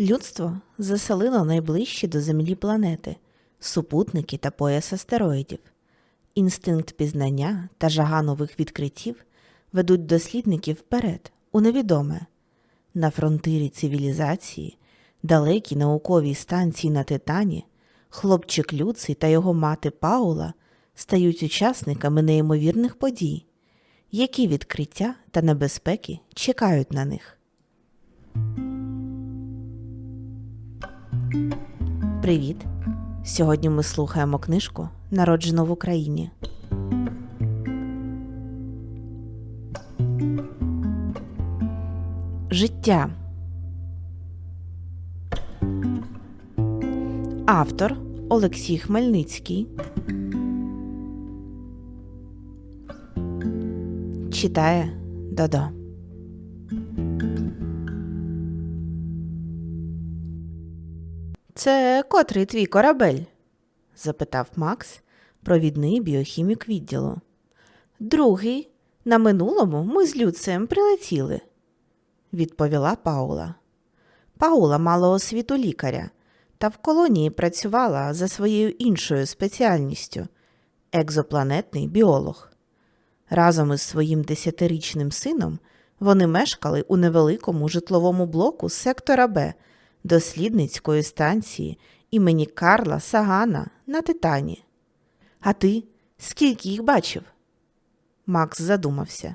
Людство заселило найближчі до Землі планети, супутники та пояс астероїдів. Інстинкт пізнання та жага нових відкриттів ведуть дослідників вперед, у невідоме. На фронтирі цивілізації, далекій науковій станції на Титані, хлопчик Люций та його мати Паула стають учасниками неймовірних подій, які відкриття та небезпеки чекають на них. Привіт! Сьогодні ми слухаємо книжку Народжено в Україні. Життя. Автор Олексій Хмельницький. Читає Додо. Це котрий твій корабель? запитав Макс, провідний біохімік відділу. Другий. На минулому ми з Люцем прилетіли, відповіла Паула. Паула мала освіту лікаря та в колонії працювала за своєю іншою спеціальністю екзопланетний біолог. Разом із своїм десятирічним сином вони мешкали у невеликому житловому блоку сектора Б дослідницької станції імені Карла Сагана на Титані. А ти скільки їх бачив? Макс задумався.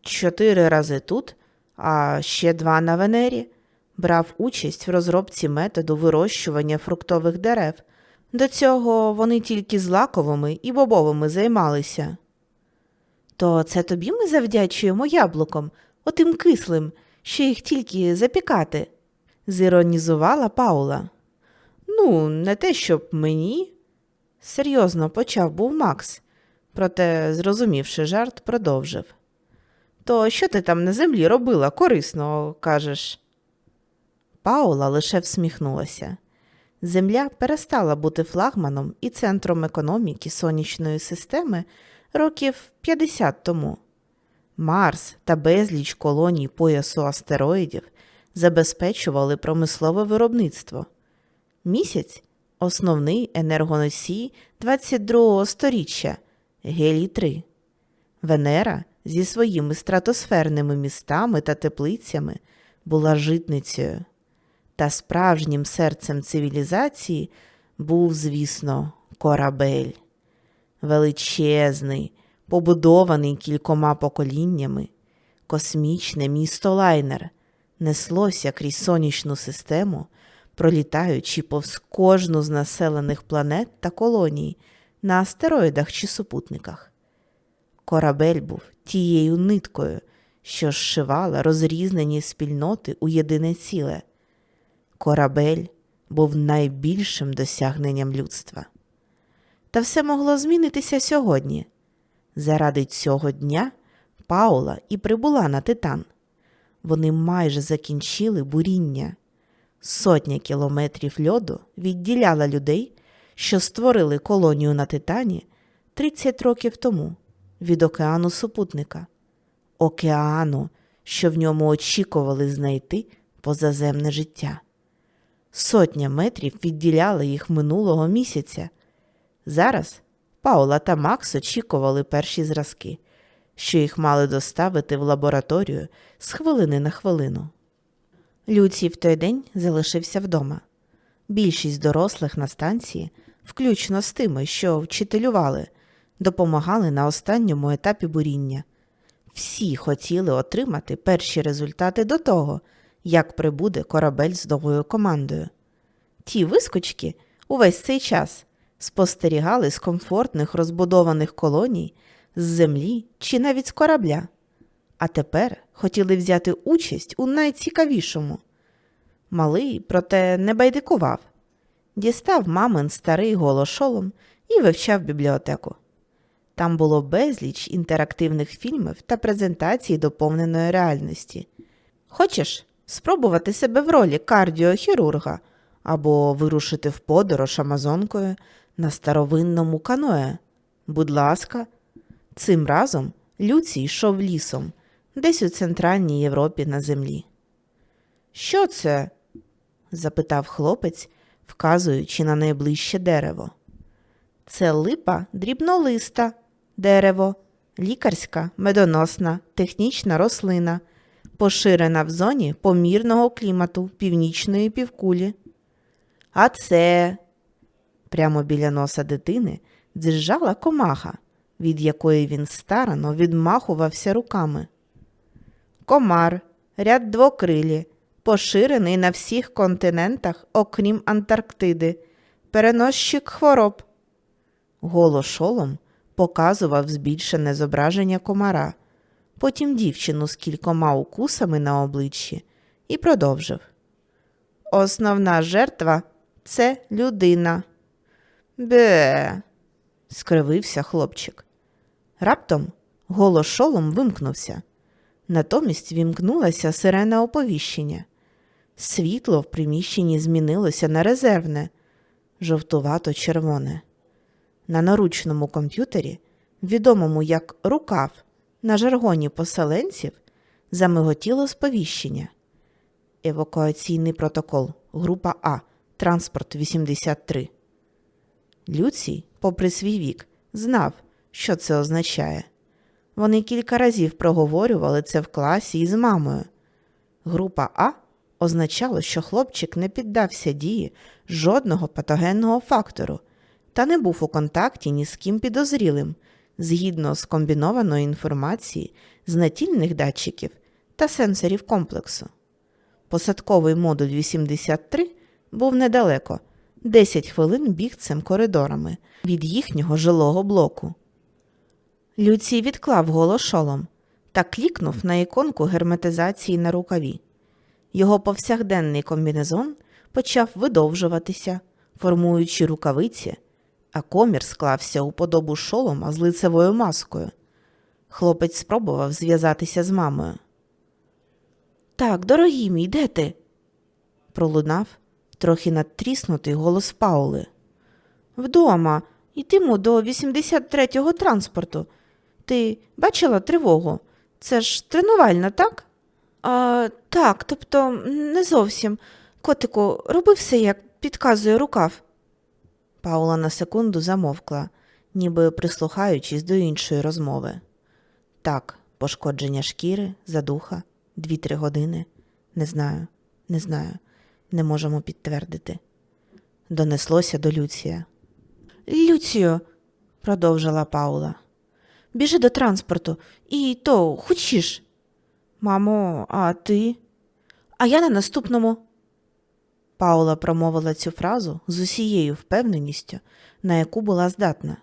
Чотири рази тут, а ще два на Венері. Брав участь в розробці методу вирощування фруктових дерев. До цього вони тільки з лаковими і бобовими займалися. То це тобі ми завдячуємо яблуком, отим кислим, що їх тільки запікати, зіронізувала Паула. Ну, не те, щоб мені. Серйозно почав був Макс, проте, зрозумівши жарт, продовжив. То що ти там на землі робила корисно, кажеш? Паула лише всміхнулася. Земля перестала бути флагманом і центром економіки сонячної системи років 50 тому. Марс та безліч колоній поясу астероїдів забезпечували промислове виробництво. Місяць основний енергоносій 22-го сторіччя Гелій 3. Венера зі своїми стратосферними містами та теплицями була житницею. Та справжнім серцем цивілізації був, звісно, корабель. Величезний, побудований кількома поколіннями, космічне місто лайнер неслося крізь сонячну систему, пролітаючи повз кожну з населених планет та колоній на астероїдах чи супутниках. Корабель був тією ниткою, що зшивала розрізнені спільноти у єдине ціле. Корабель був найбільшим досягненням людства. Та все могло змінитися сьогодні. Заради цього дня Паула і прибула на Титан. Вони майже закінчили буріння. Сотня кілометрів льоду відділяла людей, що створили колонію на Титані 30 років тому від океану супутника, океану, що в ньому очікували знайти позаземне життя. Сотня метрів відділяла їх минулого місяця. Зараз Паула та Макс очікували перші зразки, що їх мали доставити в лабораторію з хвилини на хвилину. Люцій в той день залишився вдома. Більшість дорослих на станції, включно з тими, що вчителювали, допомагали на останньому етапі буріння. Всі хотіли отримати перші результати до того, як прибуде корабель з новою командою. Ті вискочки увесь цей час спостерігали з комфортних розбудованих колоній, з землі чи навіть з корабля, а тепер хотіли взяти участь у найцікавішому. Малий, проте не байдикував, дістав мамин старий голошолом і вивчав бібліотеку. Там було безліч інтерактивних фільмів та презентацій доповненої реальності. Хочеш спробувати себе в ролі кардіохірурга або вирушити в подорож Амазонкою на старовинному каное? Будь ласка, цим разом Люцій йшов лісом, десь у Центральній Європі на землі. Що це? запитав хлопець, вказуючи на найближче дерево. Це липа дрібнолиста, дерево, лікарська, медоносна, технічна рослина, поширена в зоні помірного клімату північної півкулі. А це прямо біля носа дитини дзижала комаха, від якої він старано відмахувався руками. Комар, ряд двокрилі, поширений на всіх континентах, окрім Антарктиди, переносчик хвороб. Голошолом показував збільшене зображення комара, потім дівчину з кількома укусами на обличчі і продовжив. Основна жертва це людина. Бе. скривився хлопчик. Раптом голошолом вимкнувся. Натомість вімкнулася сирена оповіщення. Світло в приміщенні змінилося на резервне, жовтувато-червоне. На наручному комп'ютері, відомому як рукав, на жаргоні поселенців, замиготіло сповіщення. Евакуаційний протокол, група А, транспорт 83. Люцій, попри свій вік, знав, що це означає. Вони кілька разів проговорювали це в класі із мамою. Група А означало, що хлопчик не піддався дії жодного патогенного фактору та не був у контакті ні з ким підозрілим, згідно з комбінованої інформації з натільних датчиків та сенсорів комплексу. Посадковий модуль 83 був недалеко, 10 хвилин біг цим коридорами від їхнього жилого блоку. Люцій відклав голошолом та клікнув на іконку герметизації на рукаві. Його повсякденний комбінезон почав видовжуватися, формуючи рукавиці, а комір склався у подобу шолома з лицевою маскою. Хлопець спробував зв'язатися з мамою. Так, дорогий мій, де ти? пролунав трохи надтріснутий голос Паули. Вдома, йтиму до 83-го транспорту. Ти бачила тривогу? Це ж тренувальна, так? А, так, тобто не зовсім. Котику, роби все, як підказує рукав. Паула на секунду замовкла, ніби прислухаючись до іншої розмови. Так, пошкодження шкіри, задуха, дві-три години. Не знаю, не знаю, не можемо підтвердити. Донеслося до Люція. Люціо, продовжила Паула. Біжи до транспорту і то хочеш. Мамо, а ти? А я на наступному. Паула промовила цю фразу з усією впевненістю, на яку була здатна.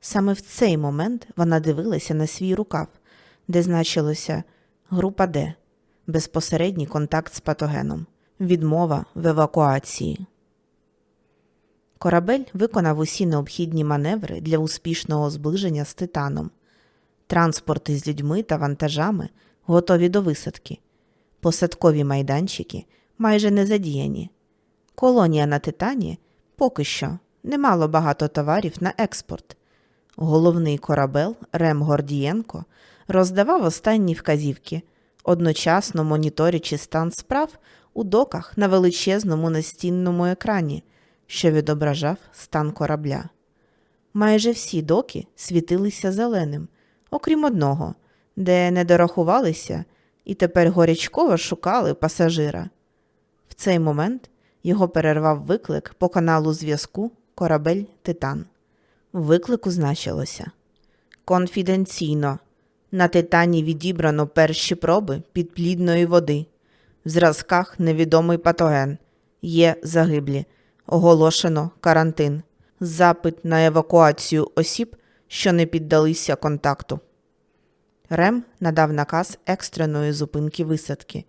Саме в цей момент вона дивилася на свій рукав, де значилося група Д, безпосередній контакт з патогеном, відмова в евакуації. Корабель виконав усі необхідні маневри для успішного зближення з титаном. Транспорти з людьми та вантажами готові до висадки. Посадкові майданчики майже не задіяні. Колонія на Титані поки що не мало багато товарів на експорт. Головний корабель Рем Гордієнко роздавав останні вказівки, одночасно моніторячи стан справ у доках на величезному настінному екрані, що відображав стан корабля. Майже всі доки світилися зеленим, окрім одного, де не дорахувалися і тепер горячково шукали пасажира. В цей момент його перервав виклик по каналу зв'язку Корабель Титан. Виклику значилося Конфіденційно. На Титані відібрано перші проби підплідної води. В зразках невідомий патоген. Є загиблі. Оголошено карантин. Запит на евакуацію осіб, що не піддалися контакту. Рем надав наказ екстреної зупинки висадки,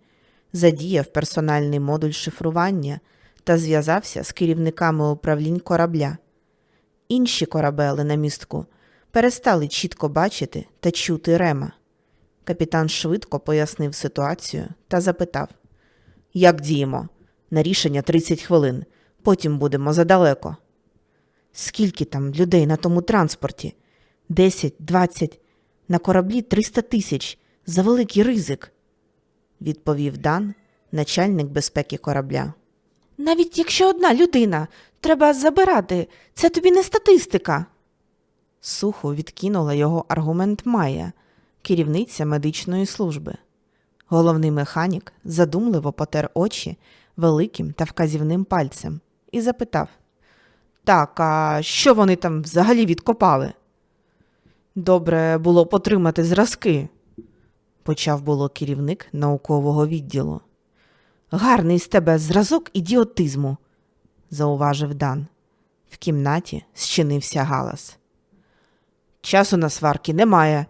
задіяв персональний модуль шифрування та зв'язався з керівниками управлінь корабля. Інші корабели на містку перестали чітко бачити та чути Рема. Капітан швидко пояснив ситуацію та запитав: Як діємо? На рішення 30 хвилин. Потім будемо задалеко. Скільки там людей на тому транспорті? Десять, двадцять. На кораблі 300 тисяч. За великий ризик, відповів Дан, начальник безпеки корабля. Навіть якщо одна людина, треба забирати, це тобі не статистика. Сухо відкинула його аргумент Майя, керівниця медичної служби. Головний механік задумливо потер очі великим та вказівним пальцем і запитав: Так, а що вони там взагалі відкопали? Добре було потримати зразки, почав було керівник наукового відділу. Гарний з тебе зразок ідіотизму, зауважив Дан. В кімнаті зчинився галас. Часу на сварки немає.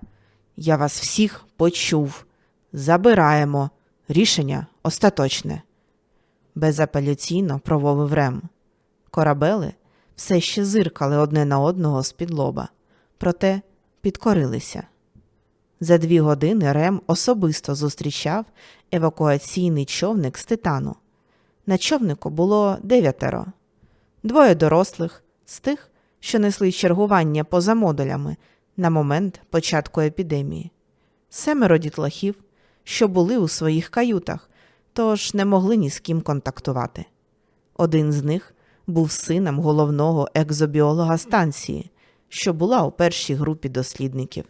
Я вас всіх почув. Забираємо. Рішення остаточне. Безапеляційно прововив Рем. Корабели все ще зиркали одне на одного з-під лоба, проте підкорилися. За дві години Рем особисто зустрічав евакуаційний човник з титану. На човнику було дев'ятеро, двоє дорослих з тих, що несли чергування поза модулями на момент початку епідемії, семеро дітлахів, що були у своїх каютах, тож не могли ні з ким контактувати. Один з них був сином головного екзобіолога станції, що була у першій групі дослідників.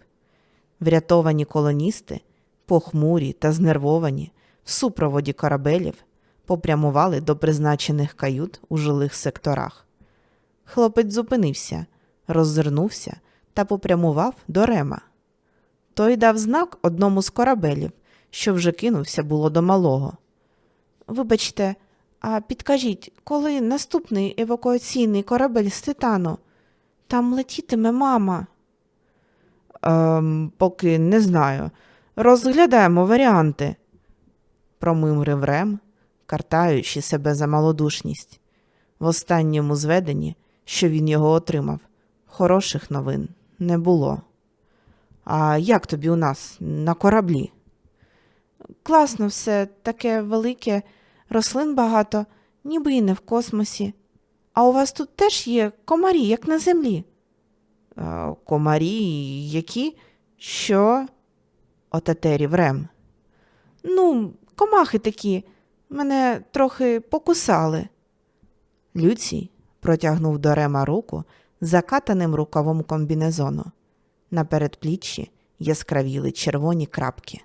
Врятовані колоністи, похмурі та знервовані, в супроводі корабелів, попрямували до призначених кают у жилих секторах. Хлопець зупинився, роззирнувся та попрямував до Рема. Той дав знак одному з корабелів, що вже кинувся було до малого. Вибачте, а підкажіть, коли наступний евакуаційний корабель з титану? Там летітиме мама. Ем, поки не знаю. Розглядаємо варіанти, промимрив Рем, картаючи себе за малодушність. В останньому зведенні, що він його отримав, хороших новин не було. А як тобі у нас на кораблі? Класно все, таке велике, рослин багато, ніби і не в космосі. А у вас тут теж є комарі, як на землі. «Е, Комарі які? Що? отетерів Рем. Ну, комахи такі, мене трохи покусали. Люцій протягнув до Рема руку закатаним рукавом комбінезону. На передпліччі яскравіли червоні крапки.